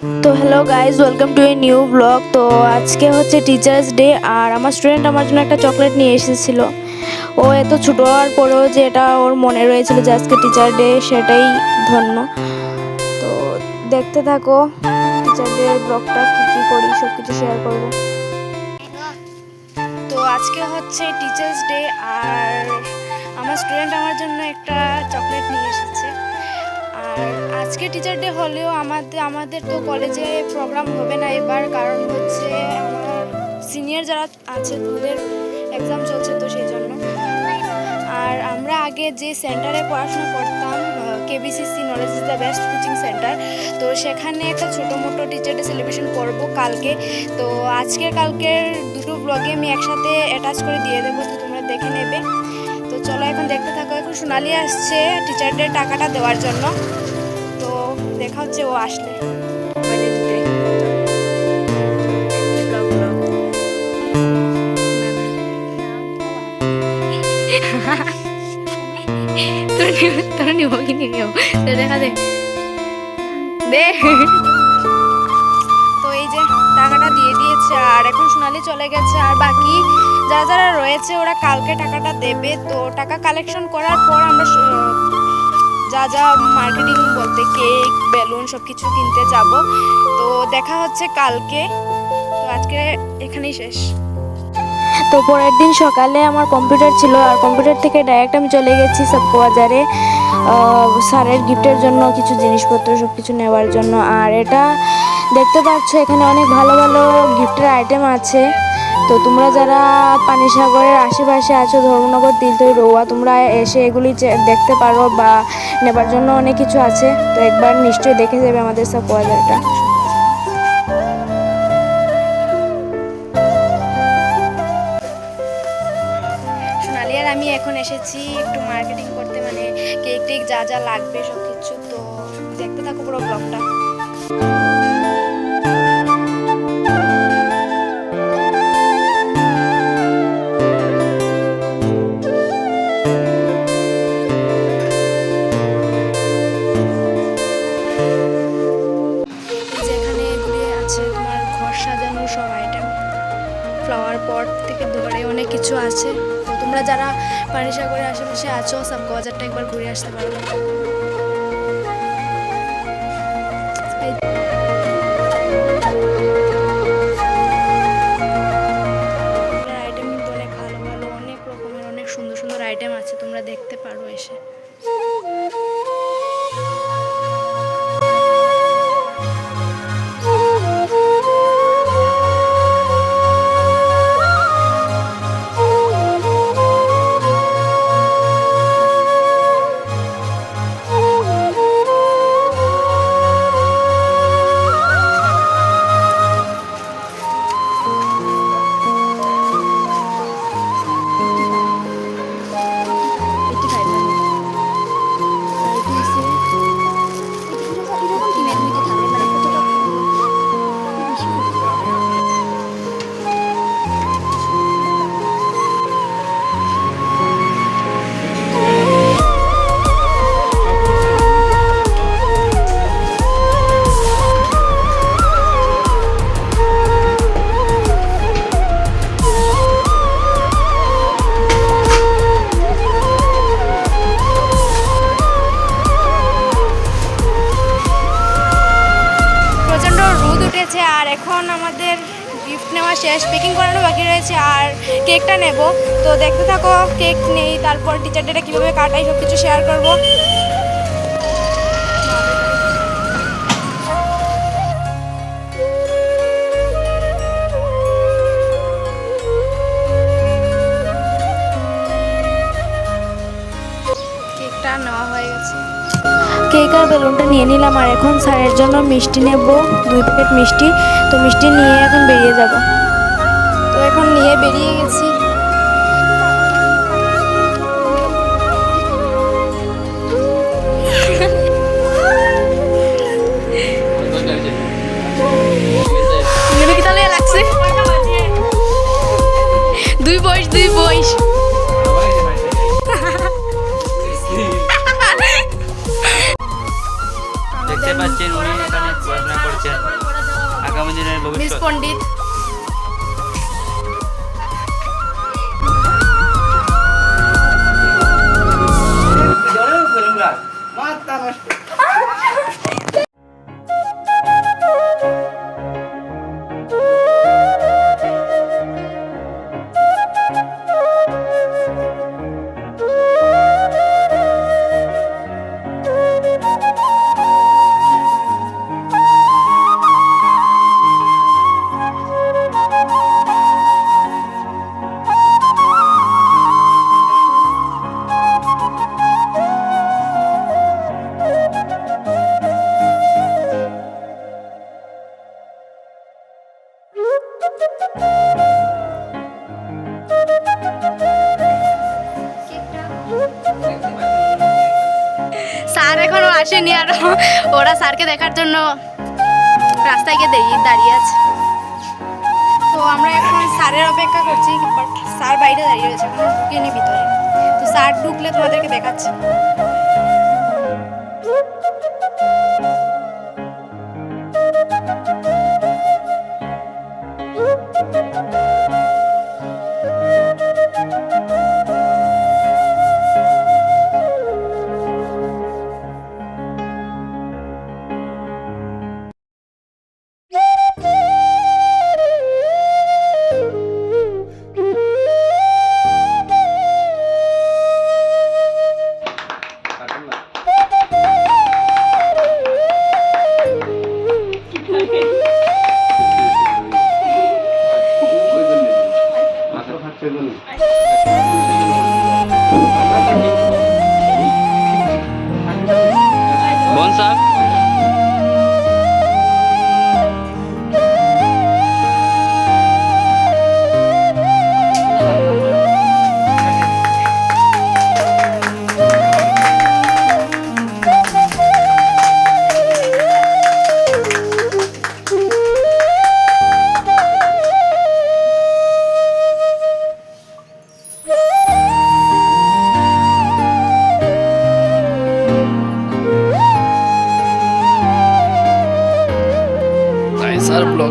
তো hello guys welcome to a new blog তো আজকে হচ্ছে টিচার্স ডে আর আমার স্টুডেন্ট আমার জন্য একটা চকলেট নিয়ে এসেছিল। ও এত ছোটো হওয়ার পরেও যে এটা ওর মনে রয়েছিল যে আজকে টিচার ডে সেটাই ধন্য। তো দেখতে থাকো টিচার ডে ব্লগটা কী কী করি সব কিছু শেয়ার করব। তো আজকে হচ্ছে টিচার্স ডে আর আমার স্টুডেন্ট আমার জন্য একটা চকলেট নিয়ে এসেছে। আর আজকে টিচার ডে হলেও আমাদের আমাদের তো কলেজে প্রোগ্রাম হবে না এবার। কারণ হচ্ছে আমার সিনিয়র যারা আছে ওদের এক্সাম চলছে তো সেই জন্য আর আমরা আগে যে সেন্টারে পড়াশোনা করতাম KBCC knowledge is the best coaching centre তো সেখানে একটা ছোটো মোটো টিচার ডে সেলিব্রেশন করব কালকে। তো আজকের কালকের দুটো ব্লগে আমি একসাথে অ্যাটাচ করে দিয়ে দেবো, তো তোমরা দেখে নেবে। তো চলো এখন দেখতে থাকো এখন সোনালি আসছে টিচারদের টাকাটা দেওয়ার জন্য। তো দেখা হচ্ছে ও আসলে। তোর নিব কি তো দেখা দে। দে। তো এই যে টাকাটা দিয়ে দিয়েছে আর এখন সোনালি চলে গেছে আর বাকি যারা যারা রয়েছে ওরা কালকে টাকাটা দেবে। তো টাকা কালেকশন করার পর আমরা যা যা মার্কেটিং বলতে কেক বেলুন সব কিছু কিনতে যাব। তো দেখা হচ্ছে কালকে। তো আজকে এখানেই শেষ। তো পরের দিন সকালে আমার কম্পিউটার ছিল আর কম্পিউটার থেকে ডাইরেক্ট আমি চলে গেছি সবকো বাজারে। আহ, স্যারের গিফটের জন্য কিছু জিনিসপত্র সব কিছু নেওয়ার জন্য। আর এটা দেখতে পাচ্ছ এখানে অনেক ভালো ভালো গিফটের আইটেম আছে। তো তোমরা যারা পানিসাগরের আশেপাশে আছো, ধর্মনগর তিলতই রোয়া, তোমরা এসে এগুলি দেখতে পারো বা নেবার জন্য অনেক কিছু আছে। তো একবার নিশ্চয়ই দেখে যাবে আমাদের সবকো বাজারটা সোনালি আমি এখন এসেছি একটু মার্কেটিং করতে মানে কেক টেক যা যা লাগবে সব কিছু তো দেখতে থাকো পুরো ব্লগটা কিছু আছে? তো তোমরা যারা পানিসাগরের আশেপাশে আছো সব গজারটা একবার ঘুরে আসতে পারো। শেষ পেকিং করানো বাকি রয়েছে আর কেকটা নেব। তো দেখতে থাকো কেক নেই তারপর টিচার ডেটা কীভাবে কাটাই সব কিছু শেয়ার করব। কেকটা নেওয়া হয়ে গেছে। কেক আর বেলুনটা নিয়ে নিলাম আর এখন স্যারের জন্য মিষ্টি নেব দুই প্যাকেট মিষ্টি। তো মিষ্টি নিয়ে এখন বেরিয়ে যাব। নিয়ে বেরিয়ে গেছি। তাহলে লাগছে দুই বয়স দুই বয়স। দেখতে পাচ্ছেন উনি এখানে পড়াশোনা করছেন। আগামী দিনের ভবিষ্যৎ। পণ্ডিত। স্যার আসেনি আর ওরা স্যারকে দেখার জন্য রাস্তায় গিয়ে দাঁড়িয়ে আছে। তো আমরা এখন স্যারের অপেক্ষা করছি স্যার বাইরে দাঁড়িয়ে রয়েছে নি ভিতরে। তো স্যার ঢুকলে তোমাদেরকে দেখাচ্ছি।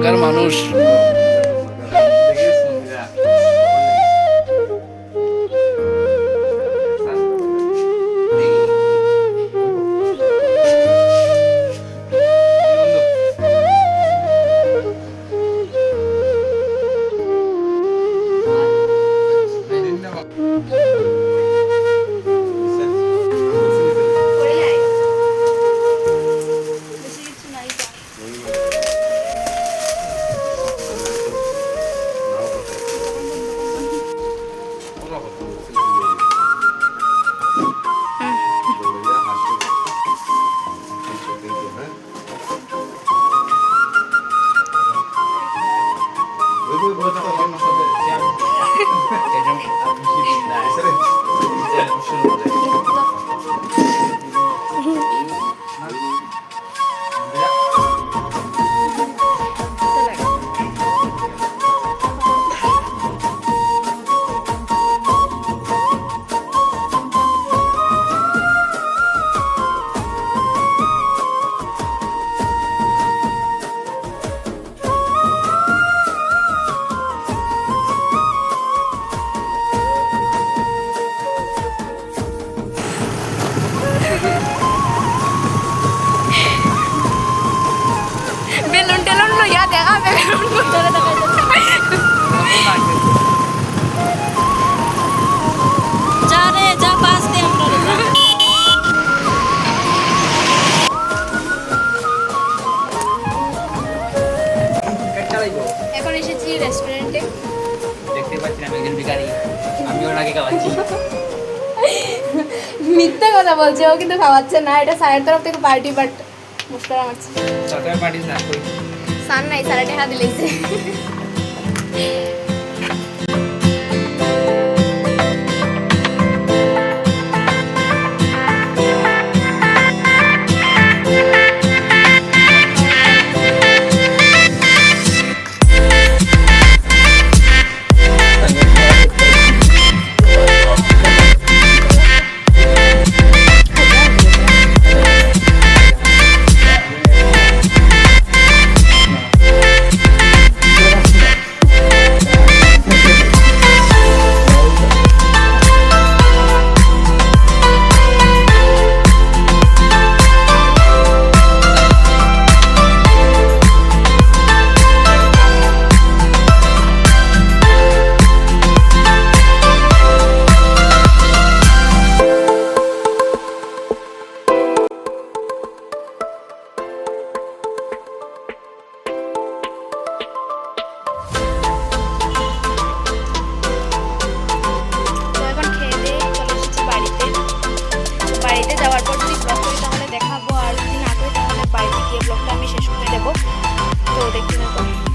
স্যার মানুষ কথা বলছে ও কিন্তু খাওয়াচ্ছে না এটা স্যারের তরফ থেকে পার্টি বাট মুস্কারা মারছে সান নাই স্যারে হাত দিলেইছে নেব তো দেখতে থাকুন